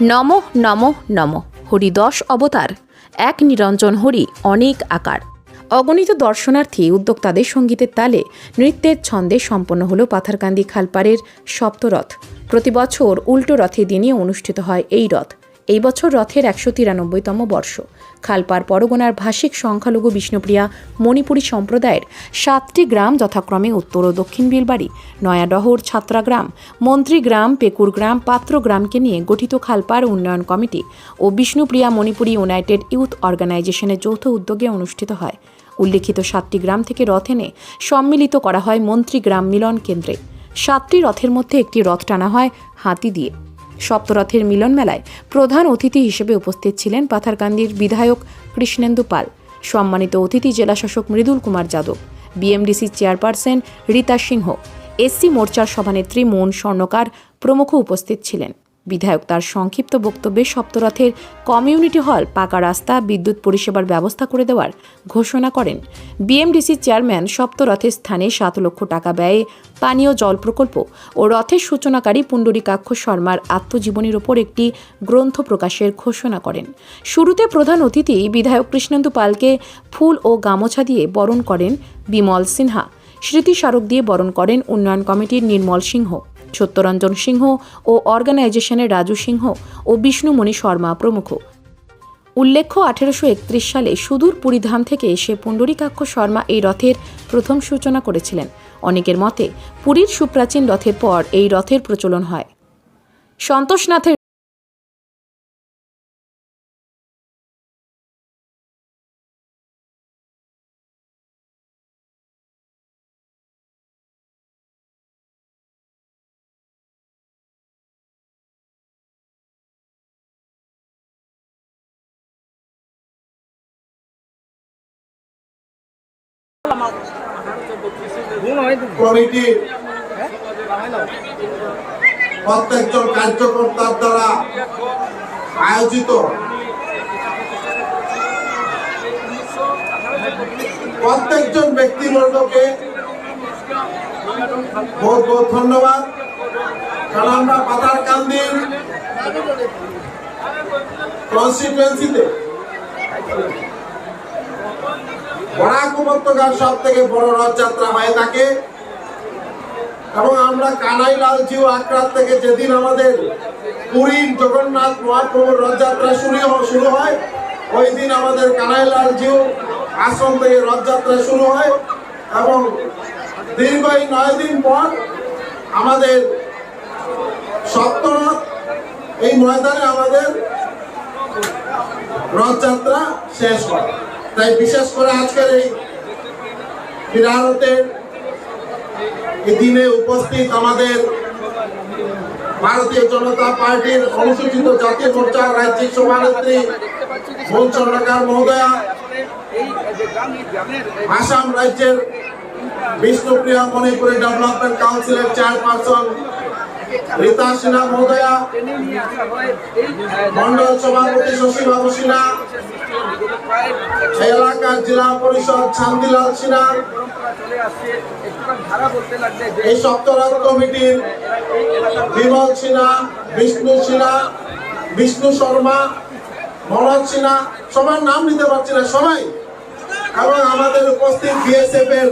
নম নম নম। হরি দশ অবতার। এক নিরঞ্জন হরি, অনেক আকার। অগণিত দর্শনার্থী, উদ্যোক্তাদের সঙ্গীতের তালে নৃত্যের ছন্দে সম্পন্ন হল পাথারকান্দি খালপাড়ের সপ্তরথ। প্রতি বছর উল্টো রথে দিনে অনুষ্ঠিত হয় এই রথ। এই বছর রথের একশো তিরানব্বইতম বর্ষ। খালপার পরগনার ভাষিক সংখ্যালঘু বিষ্ণুপ্রিয়া মণিপুরী সম্প্রদায়ের সাতটি গ্রাম যথাক্রমে উত্তর ও দক্ষিণ বিলবাড়ি, নয়াডহর ছাত্রাগ্রাম মন্ত্রীগ্রাম পেকুরগ্রাম পাত্রগ্রামকে নিয়ে গঠিত খালপার উন্নয়ন কমিটি ও বিষ্ণুপ্রিয়া মণিপুরী ইউনাইটেড ইউথ অর্গানাইজেশনের যৌথ উদ্যোগে অনুষ্ঠিত হয়। উল্লেখিত সাতটি গ্রাম থেকে রথ এনে সম্মিলিত করা হয় মন্ত্রীগ্রাম মিলন কেন্দ্রে। সাতটি রথের মধ্যে একটি রথ টানা হয় হাতি দিয়ে। সপ্তরথের মিলন মেলায় প্রধান অতিথি হিসেবে উপস্থিত ছিলেন পাথারকান্দির বিধায়ক কৃষ্ণেন্দু পাল, সম্মানিত অতিথি জেলাশাসক Mridul Kumar Yadav, BMDC chairperson Rita Singha, SC মোর্চার সভানেত্রী মন স্বর্ণকার প্রমুখ উপস্থিত ছিলেন। বিধায়ক তার সংক্ষিপ্ত বক্তব্যে সপ্তরথের কমিউনিটি হল পাকা রাস্তা, বিদ্যুৎ পরিষেবার ব্যবস্থা করে দেওয়ার ঘোষণা করেন। বিএমডিসির চেয়ারম্যান সপ্তরথের স্থানে সাত লক্ষ টাকা ব্যয়ে পানীয় জল প্রকল্প ও রথের সূচনাকারী পুণ্ডরীকাক্ষ শর্মার আত্মজীবনীর ওপর একটি গ্রন্থ প্রকাশের ঘোষণা করেন। শুরুতে প্রধান অতিথি বিধায়ক কৃষ্ণেন্দু পালকে ফুল ও গামোছা দিয়ে বরণ করেন বিমল সিনহা। স্মৃতিস্মারক দিয়ে বরণ করেন উন্নয়ন কমিটির নির্মল সিংহ। সত্যরঞ্জন সিংহ ও অর্গানাইজেশনের রাজু সিংহ ও বিষ্ণুমণি শর্মা প্রমুখ। উল্লেখ্য, আঠেরোশো একত্রিশ সালে সুদূর পুরীধাম থেকে এসে পুণ্ডরীকাক্ষ শর্মা এই রথের প্রথম সূচনা করেছিলেন। অনেকের মতে, পুরীর সুপ্রাচীন রথের পর এই রথের প্রচলন হয়। সন্তোষনাথের কমিটির প্রত্যেকজন কার্যকর্তার দ্বারা আয়োজিত। প্রত্যেকজন ব্যক্তিবর্গকে বহুত বহুত ধন্যবাদ। কারণ আমরা পাতার কান্দির কনস্টিটুয়েন্সিতে উপত্যকার সব থেকে বড় রথযাত্রা হয়ে থাকে। এবং আমরা কানাইলাল জিউ আক্রাত থেকে যেদিন আমাদের পুরীর জগন্নাথ মহাপ্রভুর রথযাত্রা শুরু শুরু হয়, ওই দিন আমাদের কানাইলাল জিউ আশ্রম থেকে রথযাত্রা শুরু হয় এবং দীর্ঘ এই নয় দিন পর আমাদের সপ্তরথ এই ময়দানে আমাদের রথযাত্রা শেষ হয়। তাই বিশেষ করে আজকের এই বিরারতের এদিনে উপস্থিত আমাদের ভারতীয় জনতা পার্টির অনুসূচিত জাতীয় মোর্চার রাজ্যিক সভানেত্রী মন চন্দ্রকার মহোদয়া, আসাম রাজ্যের বিষ্ণুপ্রিয়া মণিপুরি ডেভেলপমেন্ট কাউন্সিলের চেয়ারপারসন রীতা সিনহা মহোদয়া মন্ডল সভাপতি শশীবাবু সিনহা এলাকার জেলা পরিষদ শান্তিলাল সিনহা, এই সপ্তরথ কমিটির বিমল সিনহা, বিষ্ণু সিনহা, বিষ্ণু শর্মা, মনোজ সিনহা, সবার নাম নিতে পারছি না, সবাই। এবং আমাদের উপস্থিত বিএসএফ এর